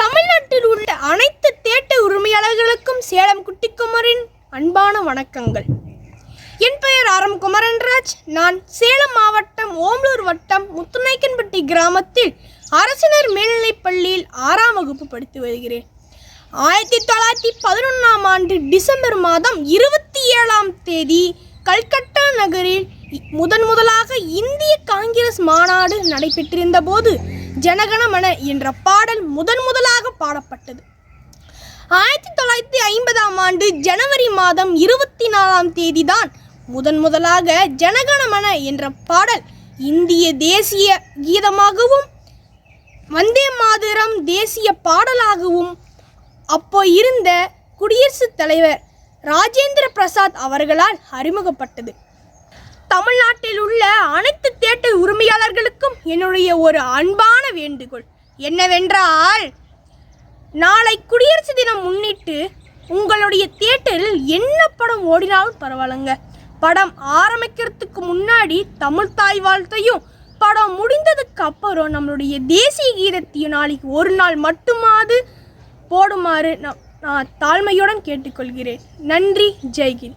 தமிழ்நாட்டில் உள்ள அனைத்து தேட்ட உரிமையாளர்களுக்கும் சேலம் குட்டிக்குமரின் அன்பான வணக்கங்கள். என் பெயர் ஆரம் குமரன்ராஜ். நான் சேலம் மாவட்டம் ஓம்லூர் வட்டம் முத்துநாய்க்கன்பட்டி கிராமத்தில் அரசினர் மேல்நிலைப் பள்ளியில் ஆறாம் வகுப்பு படித்து வருகிறேன். ஆயிரத்தி தொள்ளாயிரத்தி பதினொன்றாம் ஆண்டு டிசம்பர் மாதம் இருபத்தி ஏழாம் தேதி கல்கட்டா நகரில் முதன் முதலாக இந்திய காங்கிரஸ் மாநாடு நடைபெற்றிருந்த போது ஜனகணமன என்ற பாடல் முதன் முதலாக பாடப்பட்டது. ஆயிரத்தி தொள்ளாயிரத்தி ஐம்பதாம் ஆண்டு ஜனவரி மாதம் இருபத்தி நாலாம் தேதி தான் முதன் முதலாக ஜனகணமன என்ற பாடல் இந்திய தேசிய கீதமாகவும் வந்தே மாதரம் தேசிய பாடலாகவும் அப்போ இருந்த குடியரசுத் தலைவர் ராஜேந்திர பிரசாத் அவர்களால் அறிமுகப்பட்டது. தமிழ்நாட்டில் உள்ள அனைத்து தேட்டர் உரிமையாளர்களுக்கும் என்னுடைய ஒரு அன்பான வேண்டுகோள். என்னவென்றால் நாளை குடியரசு தினம் முன்னிட்டு உங்களுடைய தியேட்டரில் என்ன படம் ஓடினாலும் பரவாயில்லைங்க. படம் ஆரம்பிக்கிறதுக்கு முன்னாடி தமிழ் தாய் வாழ்த்தையும் படம் முடிந்ததுக்கு அப்புறம் நம்மளுடைய தேசிய கீதத்தையும் நாளைக்கு ஒரு நாள் மட்டுமாவது போடுமாறு நான் நான் தாழ்மையுடன் கேட்டுக்கொள்கிறேன். நன்றி ஜெய்கின்